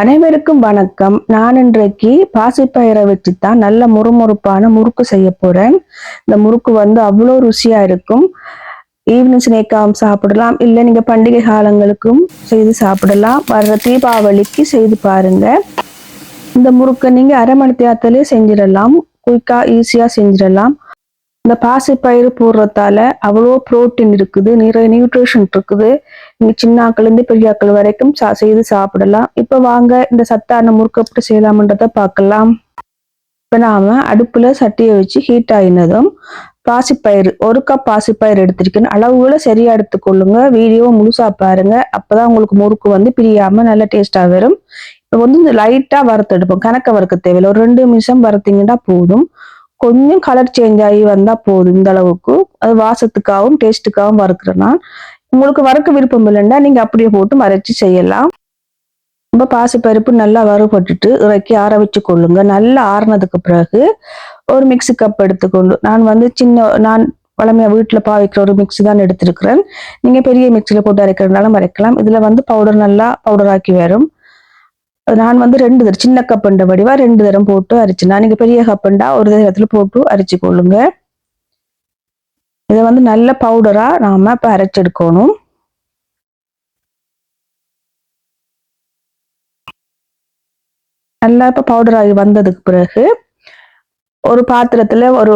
அனைவருக்கும் வணக்கம். நான் இன்றைக்கு பாசிப்பயிரை வச்சு தான் நல்ல முறுமுறுப்பான முறுக்கு செய்ய போறேன். இந்த முறுக்கு வந்து அவ்வளோ ருசியா இருக்கும். ஈவினிங் ஸ்னேக்காவும் சாப்பிடலாம். இல்லை நீங்க பண்டிகை காலங்களுக்கும் செய்து சாப்பிடலாம். வர்ற தீபாவளிக்கு செய்து பாருங்க. இந்த முறுக்கை நீங்க அரை மணி நேரத்திலே செஞ்சிடலாம். குயிக்கா ஈஸியா செஞ்சிடலாம். இந்த பாசிப்பயிறு போடுறதால அவ்வளோ புரோட்டீன் இருக்குது நிறைய நியூட்ரிஷன் இருக்குது. நீங்கள் சின்னாக்கள்லேருந்து பெரியாக்கள் பெரிய ஆக்கள் வரைக்கும் சா செய்து சாப்பிடலாம். இப்போ வாங்க இந்த சத்தான முறுக்கு எப்படி செய்யலாம்ன்றத பார்க்கலாம். இப்போ நாம அடுப்புல சட்டியை வச்சு ஹீட் ஆகினதும் பாசிப்பயிறு ஒரு கப் பாசிப்பயிறு எடுத்திருக்கேன். அளவுகளை சரியா எடுத்துக்கொள்ளுங்க. வீடியோ முழுசா பாருங்க. அப்பதான் உங்களுக்கு முறுக்கு வந்து பிரியாம நல்ல டேஸ்ட்டாக வரும். இப்போ வந்து இந்த லைட்டா வறுத்தெடுப்போம் கணக்க வறுக்க தேவையில்லை. ஒரு ரெண்டு நிமிஷம் வறுத்தீங்கன்னா போதும். கொஞ்சம் கலர் சேஞ்ச் ஆகி வந்தா போதும் இந்த அளவுக்கு. அது வாசத்துக்காகவும் டேஸ்ட்டுக்காகவும் வறுக்கிறேன்னா உங்களுக்கு வறுக்க விருப்பம் இல்லைன்னா நீங்க அப்படியே போட்டு மறைச்சு செய்யலாம். ரொம்ப பாசிப்பருப்பு நல்லா வறுபட்டுட்டு இறக்கி ஆற வச்சு கொள்ளுங்க. நல்லா ஆறினதுக்கு பிறகு ஒரு மிக்ஸி கப் எடுத்துக்கொண்டு நான் வந்து சின்ன நான் பழமையாக வீட்டில் பா பாவிக்கிற ஒரு மிக்ஸி தான் எடுத்திருக்கிறேன். நீங்க பெரிய மிக்சியில் போட்டு அரைக்கிறதுனாலும் அரைக்கலாம். இதுல வந்து பவுடர் நல்லா பவுடர் ஆக்கி வரும். நான் வந்து ரெண்டு தரம் சின்ன கப்புண்ட வடிவா ரெண்டு தரம் போட்டு அரைச்சுனா நீங்க பெரிய கப்புண்டா ஒரு தரத்துல போட்டு அரைச்சு கொள்ளுங்க. இதை வந்து நல்ல பவுடரா நாம இப்ப அரைச்செடுக்கணும் நல்லா இப்ப பவுடர் ஆகி வந்ததுக்கு பிறகு ஒரு பாத்திரத்துல ஒரு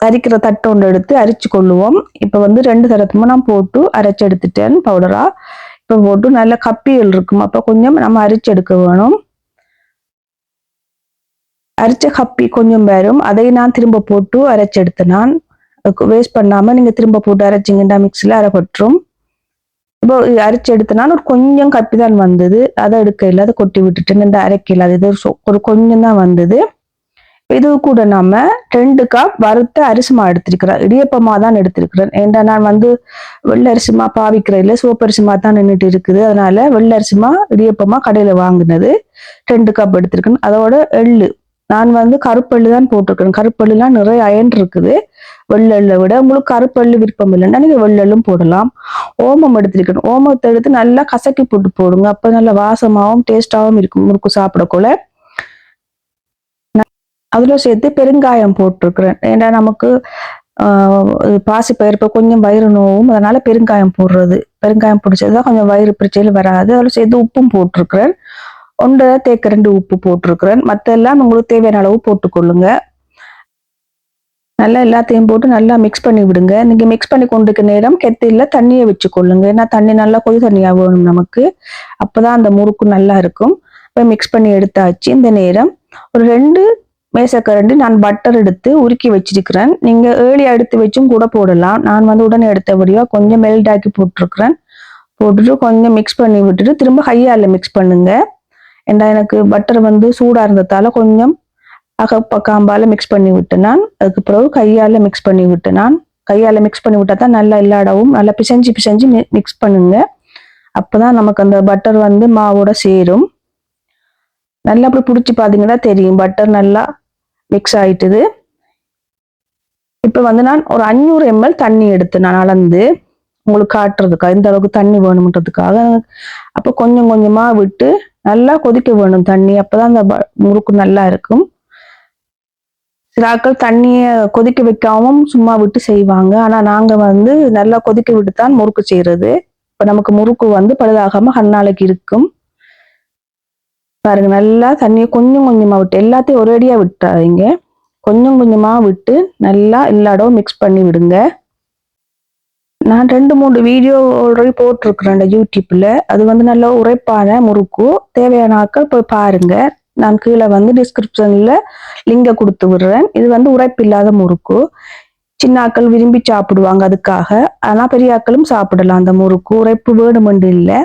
அரிக்கிற தட்டு ஒன்று எடுத்து அரிச்சு கொள்ளுவோம். இப்ப வந்து ரெண்டு தரத்துமே நான் போட்டு அரைச்செடுத்துட்டேன் பவுடரா உப்பு போட்டு நல்ல கப்பிகள் இருக்கும். அப்போ கொஞ்சம் நம்ம அரிச்செடுக்க வேணும். அரிச்ச கப்பி கொஞ்சம் வரும். அதை நான் திரும்ப போட்டு அரைச்செடுத்து நான் வேஸ்ட் பண்ணாம நீங்க திரும்ப போட்டு அரைச்சிங்கன்னா மிக்சில அரைப்பட்டுரும் இப்போ அரைச்சு ஒரு கொஞ்சம் கப்பி தான் வந்தது. அதை எடுக்க அதை கொட்டி விட்டுட்டு இந்த அரைக்கல. அது ஒரு கொஞ்சம் தான் வந்தது. இது கூட நம்ம ரெண்டு கப் வறுத்த அரிசிமா எடுத்திருக்கிறேன் இடியப்பமா தான் எடுத்திருக்கிறேன் ஏன்டா நான் வந்து வெள்ளை அரிசிமா பாவிக்கிறேன் இல்லை சிவப்பு தான் நின்றுட்டு இருக்குது. அதனால வெள்ளை அரிசிமா இடியப்பமா கடையில வாங்கினது. ரெண்டு கப் எடுத்திருக்கேன். அதோட எள்ளு. நான் வந்து கருப்பள்ளு தான் போட்டிருக்கேன். கருப்பள்ளுலாம் நிறைய அயன் இருக்குது. வெள்ளெள்ளை விட உங்களுக்கு கருப்பள்ளு விருப்பம் இல்லைன்னா நீங்க வெள்ளெள்ளும் போடலாம். ஓமம் எடுத்திருக்கணும் ஓமத்தை எடுத்து நல்லா கசக்கி போட்டு போடுங்க. அப்ப நல்லா வாசமாவும் டேஸ்டாவும் இருக்கும். முறுக்கு சாப்பிடக்குள்ள. அதில் சேர்த்து பெருங்காயம் போட்டிருக்கிறேன். ஏன்னா நமக்கு பாசி பயிர்ப்பு கொஞ்சம் வயிறு நோவும் அதனால பெருங்காயம் போடுறது. பெருங்காயம் பிடிச்சது தான் கொஞ்சம் வயிறு பிரச்சனையில் வராது. அதில் சேர்த்து உப்பும் போட்டிருக்கிறேன். ஒன்றரை தேக்க ரெண்டு உப்பு போட்டிருக்கிறேன். மற்ற எல்லாம் உங்களுக்கு தேவையான அளவு போட்டுக்கொள்ளுங்க. நல்லா எல்லாத்தையும் போட்டு நல்லா மிக்ஸ் பண்ணி விடுங்க. நீங்கள் மிக்ஸ் பண்ணி கொண்டுக்க நேரம் கெத்தியில் தண்ணியை வச்சு கொள்ளுங்க ஏன்னா தண்ணி நல்லா கொதி தண்ணியாக வேணும் நமக்கு. அப்போ தான் அந்த முறுக்கு நல்லா இருக்கும். இப்போ மிக்ஸ் பண்ணி எடுத்தாச்சு. இந்த நேரம் ஒரு ரெண்டு மேசக்கரண்டி நான் பட்டர் எடுத்து உருக்கி வச்சிருக்கிறேன். நீங்க ஏழி எடுத்து வச்சும் கூட போடலாம். நான் வந்து உடனே எடுத்தபடியா கொஞ்சம் மெல்ட் ஆக்கி போட்டிருக்கிறேன். போட்டுட்டு கொஞ்சம் மிக்ஸ் பண்ணி விட்டுட்டு திரும்ப ஹையால மிக்ஸ் பண்ணுங்க. ஏன்னா எனக்கு பட்டர் வந்து சூடா இருந்ததால கொஞ்சம் அகப்பக்காம்பால மிக்ஸ் பண்ணி விட்டு நான் அதுக்கு பிறகு கையால மிக்ஸ் பண்ணி விட்டு நான் கையால மிக்ஸ் பண்ணி விட்டா தான் நல்லா எல்லா இடவும் நல்லா பிசைஞ்சு பிசைஞ்சு மிக்ஸ் பண்ணுங்க. அப்பதான் நமக்கு அந்த பட்டர் வந்து மாவோட சேரும். நல்லா அப்படி பிடிச்சி பார்த்தீங்கன்னா தெரியும். பட்டர் நல்லா மிக்ஸ் ஆயிட்டுது. இப்போ வந்து நான் ஒரு அஞ்சூறு எம்எல் தண்ணி எடுத்து நான் அளந்து உங்களுக்கு காட்டுறதுக்காக இந்த அளவுக்கு தண்ணி வேணுன்றதுக்காக அப்போ கொஞ்சம் கொஞ்சமாக விட்டு நல்லா கொதிக்க வேணும் தண்ணி. அப்போதான் அந்த முறுக்கு நல்லா இருக்கும். சிலாக்கள் ஆட்கள் கொதிக்க வைக்காம சும்மா விட்டு செய்வாங்க. ஆனால் நாங்கள் வந்து நல்லா கொதிக்க விட்டு தான் முறுக்கு செய்கிறது இப்போ நமக்கு முறுக்கு வந்து பழுதாகாமல் கண்ணாலைக்கு இருக்கும். பாருங்க நல்லா தண்ணியை கொஞ்சம் கொஞ்சமாக விட்டு எல்லாத்தையும் ஒரேடியாக விட்டுறாதீங்க கொஞ்சம் கொஞ்சமாக விட்டு நல்லா எல்லா இடமும் மிக்ஸ் பண்ணி விடுங்க. நான் ரெண்டு மூணு வீடியோ ஆல்ரெடி போட்டிருக்கிறேன் யூடியூப்பில் அது வந்து நல்லா உரைப்பான முறுக்கு. தேவையான ஆட்கள் போய் பாருங்க. நான் கீழே வந்து டிஸ்கிரிப்ஷனில் லிங்கை கொடுத்து விடுறேன். இது வந்து உரைப்பு இல்லாத முறுக்கு. சின்ன ஆக்கள் விரும்பி சாப்பிடுவாங்க அதுக்காக. ஆனால் பெரிய ஆக்களும் சாப்பிடலாம் அந்த முறுக்கு. உரைப்பு வேணுமென்று இல்லை.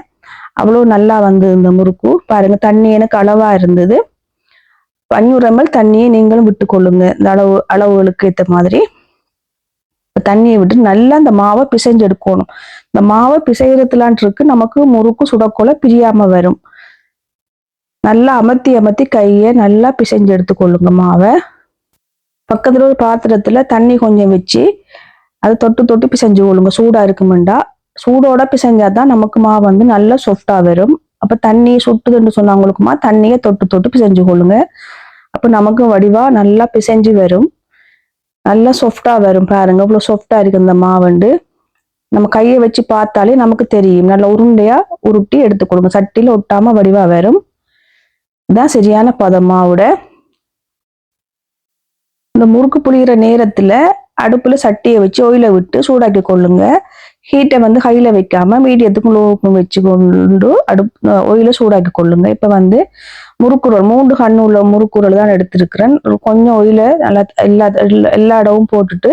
அவ்வளோ நல்லா வந்து இந்த முறுக்கு. பாருங்க தண்ணி எனக்கு அளவா இருந்தது. அஞ்சூறு எம்எல் தண்ணியை நீங்களும் விட்டு கொள்ளுங்க இந்த அளவு அளவுகளுக்கு ஏற்ற மாதிரி. தண்ணியை விட்டு நல்லா இந்த மாவை பிசைஞ்சு எடுக்கணும் இந்த மாவை பிசைகிறதுலான் இருக்கு நமக்கு முறுக்கு சுடக்கொலை பிரியாம வரும். நல்லா அமர்த்தி அமர்த்தி கையை நல்லா பிசைஞ்சு எடுத்துக்கொள்ளுங்க மாவை. பக்கத்துல ஒரு பாத்திரத்துல தண்ணி கொஞ்சம் வச்சு அதை தொட்டு தொட்டு பிசைஞ்சு கொள்ளுங்க. சூடா இருக்குமெண்டா. சூடோட பிசைஞ்சாதான் நமக்கு மாவு வந்து நல்லா சொஃப்டா வரும். அப்ப தண்ணி சுட்டுதுன்னு சொன்னவங்களுக்குமா தண்ணியை தொட்டு தொட்டு பிசைஞ்சு கொள்ளுங்க. அப்ப நமக்கு வடிவா நல்லா பிசைஞ்சு வரும். நல்லா சாஃப்டா வரும் பாருங்க. இவ்வளவு சாஃப்டா இருக்கு இந்த மாவுண்டு. நம்ம கையை வச்சு பார்த்தாலே நமக்கு தெரியும். நல்லா உருண்டையா உருட்டி எடுத்துக்கொடுங்க சட்டியில ஒட்டாம வடிவா வரும். இதான் சரியான பதம் மாவோட. இந்த முறுக்கு புளிகிற நேரத்துல அடுப்புல சட்டியை வச்சு ஒயில விட்டு சூடாக்கி கொள்ளுங்க. ஹீட்டை வந்து ஹையில் வைக்காமல் மீடியத்துக்கும் லோவுக்கும் வச்சு கொண்டு அடுப்பு ஒயில சூடாக்கி கொள்ளுங்க. இப்போ வந்து முறுக்குரல் மூன்று கண்ணு உள்ள முறுக்குரல் தான் எடுத்திருக்கிறேன். கொஞ்சம் ஒயில நல்லா எல்லா எல்லா இடமும் போட்டுட்டு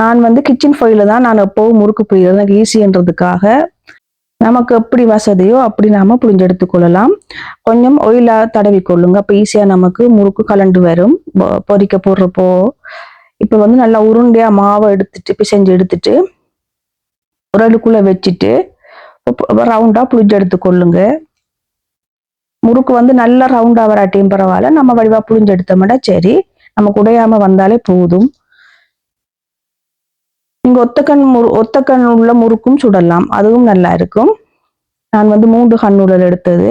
நான் வந்து கிச்சன் ஃபைல தான் நான் எப்போவும் முறுக்கு புளிகிறது எனக்கு ஈஸின்றதுக்காக நமக்கு எப்படி வசதியோ அப்படி நாம புளிஞ்சு எடுத்துக்கொள்ளலாம் கொஞ்சம் ஒயிலாக தடவி கொள்ளுங்க. அப்போ ஈஸியாக நமக்கு முறுக்கு கலண்டு வரும். பொறிக்க போடுறப்போ. இப்போ வந்து நல்லா உருண்டையாக மாவை எடுத்துட்டு பிசைஞ்சு எடுத்துட்டு உரலுக்குள்ளே வச்சுட்டு ரவுண்டாக புளிஞ்சு எடுத்துக்கொள்ளுங்க முறுக்கு வந்து நல்ல ரவுண்டாக வராட்டியும் பரவாயில்ல. நம்ம வடிவாக புளிஞ்சு எடுத்தோம்னா சரி. நமக்கு உடையாமல் வந்தாலே போதும். நீங்கள் ஒத்தக்கண் முறு ஒத்தக்கண் உள்ள முறுக்கும் சுடலாம். அதுவும் நல்லா இருக்கும். நான் வந்து மூன்று கண்ணுடல் எடுத்தது.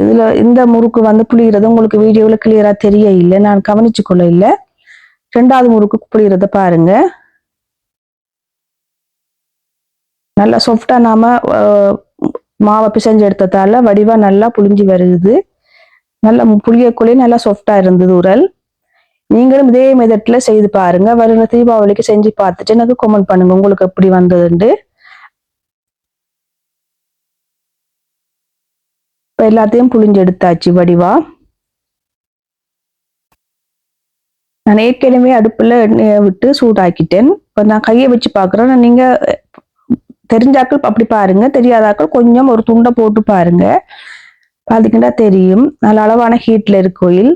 இதில் இந்த முறுக்கு வந்து புளிகிறது உங்களுக்கு வீடியோவில் கிளியராக தெரிய இல்லை. நான் கவனிச்சு கொள்ள இல்லை. ரெண்டாவது முறுக்கு புளிகிறத பாருங்கள் நல்லா சாஃப்டாக நாம மாவை பிசைஞ்சு எடுத்ததால வடிவா நல்லா புளிஞ்சு வருது. நல்லா புளியக்குள்ளே நல்லா சாஃப்டாக இருந்தது உரல். நீங்களும் இதே மெதட்டில் செய்து பாருங்க. வருங்க தீபாவளிக்கு செஞ்சு பார்த்துட்டு எனக்கு கமெண்ட் பண்ணுங்கள் உங்களுக்கு எப்படி வந்ததுண்டு? இப்போ எல்லாத்தையும் புளிஞ்சு எடுத்தாச்சு வடிவா. நான் ஏற்கனவே அடுப்பில் எண்ணெயை விட்டு சூடாக்கிட்டேன். இப்போ நான் கையை வச்சு பார்க்குறேன். நீங்கள் தெரிஞ்சாக்கள் அப்படி பாருங்க. தெரியாதாக்கள் கொஞ்சம் ஒரு துண்டை போட்டு பாருங்க. பார்த்தீங்கன்னா தெரியும். நல்ல அளவான ஹீட்ல இருக்கோயில்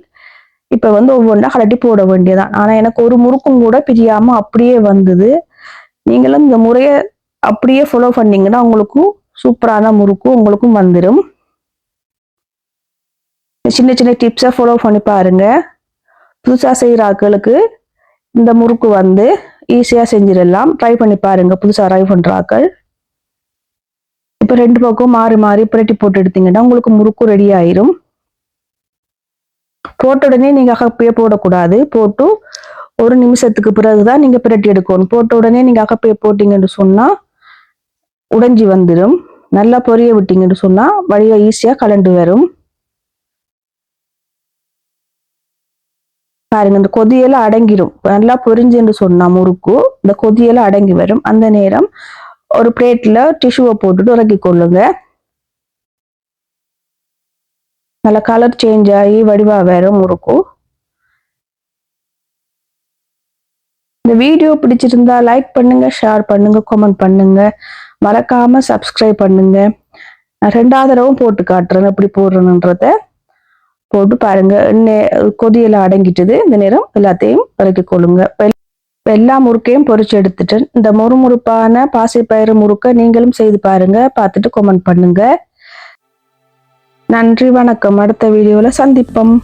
இப்போ இப்ப வந்து ஒவ்வொன்றா கலட்டி போட வேண்டியதான் ஆனா எனக்கு ஒரு முறுக்கும் கூட பிரியாம அப்படியே வந்தது. நீங்களும் இந்த முறைய அப்படியே ஃபாலோ பண்ணீங்கன்னா உங்களுக்கும் சூப்பரான முறுக்கும் உங்களுக்கும் வந்துடும் சின்ன சின்ன டிப்ஸை ஃபாலோ பண்ணி பாருங்க. புதுசாக செய்கிற ஆக்களுக்கு இந்த முறுக்கு வந்து ஈஸியாக செஞ்சிடலாம். ட்ரை பண்ணி பாருங்க. புதுசாக ட்ரை பண்ணுற ஆக்கள் இப்போ ரெண்டு பக்கம் மாறி மாறி புரட்டி போட்டு எடுத்தீங்கன்னா உங்களுக்கு முறுக்கு ரெடி ஆயிரும். போட்ட உடனே நீங்க அகப்பையே போடக்கூடாது. போட்டு ஒரு நிமிஷத்துக்கு பிறகுதான் நீங்க பிரட்டி எடுக்கணும். போட்ட உடனே நீங்க அகப்பையை போட்டீங்கன்னு சொன்னா உடைஞ்சி வந்துடும் நல்லா பொரிய விட்டீங்கன்னு சொன்னா வழியா ஈஸியா கலண்டு வரும். பாருங்க இந்த கொதியெல்லாம் அடங்கிடும் நல்லா பொரிஞ்சுன்னு சொன்னா முறுக்கு இந்த கொதியெல்லாம் அடங்கி வரும். அந்த நேரம் ஒரு பிளேட்டில் டிஷ்யூவை போட்டுட்டு உறக்கி கொள்ளுங்க. நல்ல கலர் சேஞ்ச் ஆகி வடிவா வேற முறுக்கும். இந்த வீடியோ பிடிச்சிருந்தா லைக் பண்ணுங்க ஷேர் பண்ணுங்க கமெண்ட் பண்ணுங்க. மறக்காம சப்ஸ்கிரைப் பண்ணுங்க. நான் ரெண்டாவது தடவும் போட்டு காட்டுறேன் எப்படி போடுறேன்றத போட்டு பாருங்க எண்ணெய் அடங்கிட்டது. இந்த நேரம் எல்லாத்தையும் இறக்கி கொள்ளுங்க. எல்லா முறுக்கையும் பொறிச்சு எடுத்துட்டேன் இந்த முறுமுறுப்பான பாசிப்பயிறு முறுக்க நீங்களும் செய்து பாருங்க. பார்த்துட்டு கமெண்ட் பண்ணுங்க. நன்றி வணக்கம். அடுத்த வீடியோவில் சந்திப்போம்.